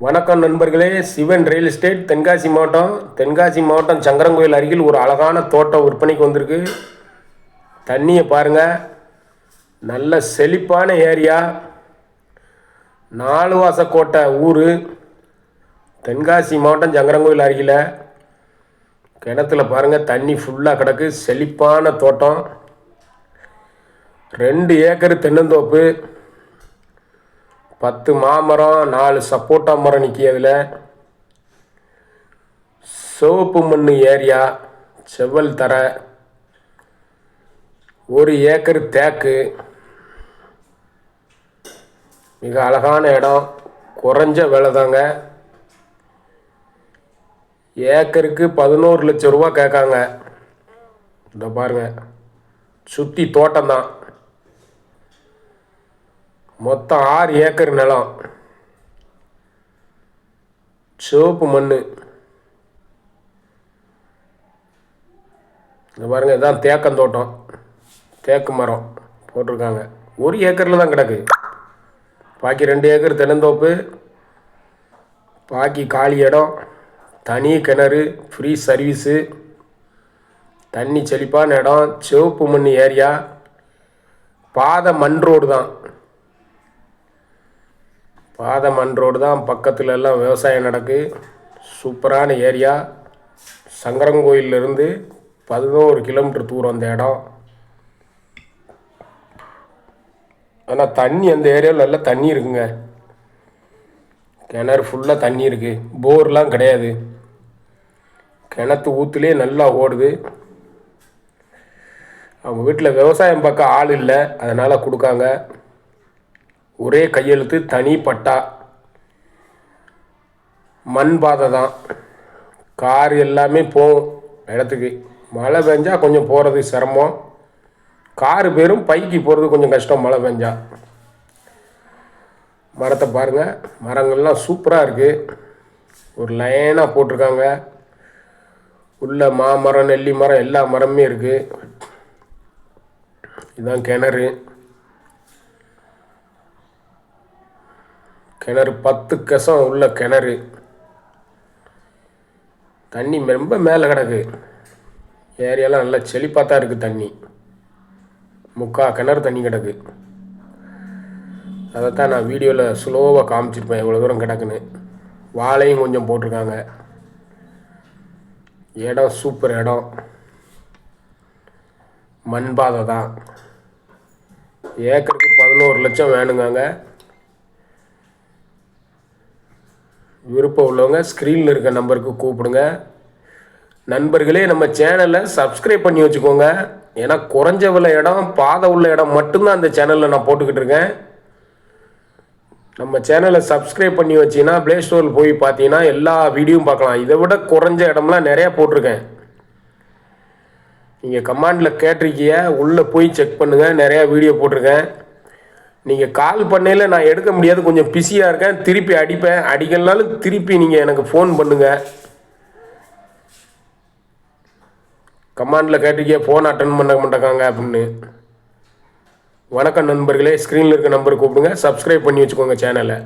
வணக்கம் நண்பர்களே Sivan real estate Tenkasi மாவட்டம். தென்காசி மாவட்டம் சங்கரங்கோயில் அருகில் ஒரு அழகான தோட்டம் விற்பனைக்கு வந்திருக்கு. தண்ணியை பாருங்கள் நல்ல செழிப்பான ஏரியா. நாலு வாசக்கோட்டை ஊர். தென்காசி மாவட்டம் சங்கரங்கோயில் அருகில். கிணத்துல பாருங்கள் தண்ணி ஃபுல்லாக கிடக்கு. செழிப்பான தோட்டம். ரெண்டு ஏக்கர் தென்னந்தோப்பு. பத்து மாமரம் நாலு சப்போட்டா மரம் நிற்கியதில் சிவப்பு மண் ஏரியா செவ்வல் தர. ஒரு ஏக்கர் தேக்கு. மிக அழகான இடம் குறைஞ்ச விலை தாங்க. ஏக்கருக்கு பதினோரு லட்சம் ரூபா கேட்காங்க. இந்த பாருங்க சுற்றி தோட்டம்தான். மொத்தம் ஆறு ஏக்கர் நிலம். சிவப்பு மண் இந்த பாருங்க இதுதான் தேக்கந்தோட்டம் தேக்கு மரம் போட்டிருக்காங்க. ஒரு ஏக்கரில் தான் கிடக்கு. பாக்கி ரெண்டு ஏக்கர் தென்னந்தோப்பு பாக்கி காலி இடம் தனி கிணறு ஃப்ரீ சர்வீஸு தண்ணி செழிப்பான இடம் சிவப்பு மண் ஏரியா பாதை மண் ரோடு தான். பாதை மண் ரோடு தான் பக்கத்தில் எல்லாம் விவசாயம் நடக்கு. சூப்பரான ஏரியா. சங்கரங்கோயிலிருந்து பதினோரு கிலோமீட்டர் தூரம் அந்த இடம். ஆனால் தண்ணி அந்த ஏரியாவில் நல்லா தண்ணி இருக்குங்க. கிணறு ஃபுல்லாக தண்ணி இருக்குது போர்லாம் கிடையாது. கிணத்து ஊற்றுலே நல்லா ஓடுது. அவங்க வீட்டில் விவசாயம் பார்க்க ஆள் இல்லை. அதனால் கொடுக்காங்க. ஒரே கையெழுத்து தனி பட்டா. மண் பாதை தான். கார் எல்லாமே போகும் இடத்துக்கு. மழை பெஞ்சா கொஞ்சம் போகிறது சிரமம். காரு பேரும் பைக்கு போகிறது கொஞ்சம் கஷ்டம் மழை பெஞ்சா. மரத்தை பாருங்கள் மரங்கள்லாம் சூப்பராக இருக்குது ஒரு லைனாக போட்டிருக்காங்க. உள்ள மாமரம் நெல்லி மரம் எல்லா மரமுமே இருக்குது இதுதான் கிணறு. கிணறு பத்து கசம் உள்ள கிணறு. தண்ணி ரொம்ப மேலே கிடக்கு. ஏரியாலாம் நல்லா செழிப்பாக தான் இருக்குது தண்ணி. முக்கா கிணறு தண்ணி கிடக்கு. அதைத்தான் நான் வீடியோவில் ஸ்லோவாக காமிச்சிருப்பேன் எவ்வளோ தூரம் கிடக்குன்னு. வாழையும் கொஞ்சம் போட்டிருக்காங்க. இடம் சூப்பர் இடம். மண் பாதை தான். ஏக்கருக்கு பதினோரு லட்சம் வேணுங்காங்க. விருப்பம் உள்ளவங்க ஸ்க்ரீனில் இருக்க நம்பருக்கு கூப்பிடுங்க. நண்பர்களே நம்ம சேனலை சப்ஸ்கிரைப் பண்ணி வச்சுக்கோங்க. ஏன்னா குறைஞ்ச உள்ள இடம் பாதை உள்ள இடம் மட்டும்தான் அந்த சேனலில் நான் போட்டுக்கிட்டு இருக்கேன். நம்ம சேனலை சப்ஸ்கிரைப் பண்ணி வச்சீங்கன்னா ப்ளே ஸ்டோரில் போய் பார்த்தீங்கன்னா எல்லா வீடியோவும் பார்க்கலாம். இதை விட குறைஞ்ச இடம்லாம் நிறையா போட்டிருக்கேன். நீங்கள் கமாண்டில் கேட்டிருக்கீங்க உள்ளே போய் செக் பண்ணுங்கள் நிறையா வீடியோ போட்டிருக்கேன். நீங்கள் கால் பண்ணையில் நான் எடுக்க முடியாது கொஞ்சம் பிஸியாக இருக்கேன் திருப்பி அடிப்பேன். அடிக்கலனாலும் திருப்பி நீங்கள் எனக்கு ஃபோன் பண்ணுங்கள் கமாண்டில் கேட்டிருக்கீங்க ஃபோன் அட்டன் பண்ண மாட்டேங்காங்க அப்படின்னு. வணக்கம் நண்பர்களே ஸ்க்ரீனில் இருக்க நம்பர் கூப்பிடுங்க. சப்ஸ்கிரைப் பண்ணி வச்சுக்கோங்க சேனலை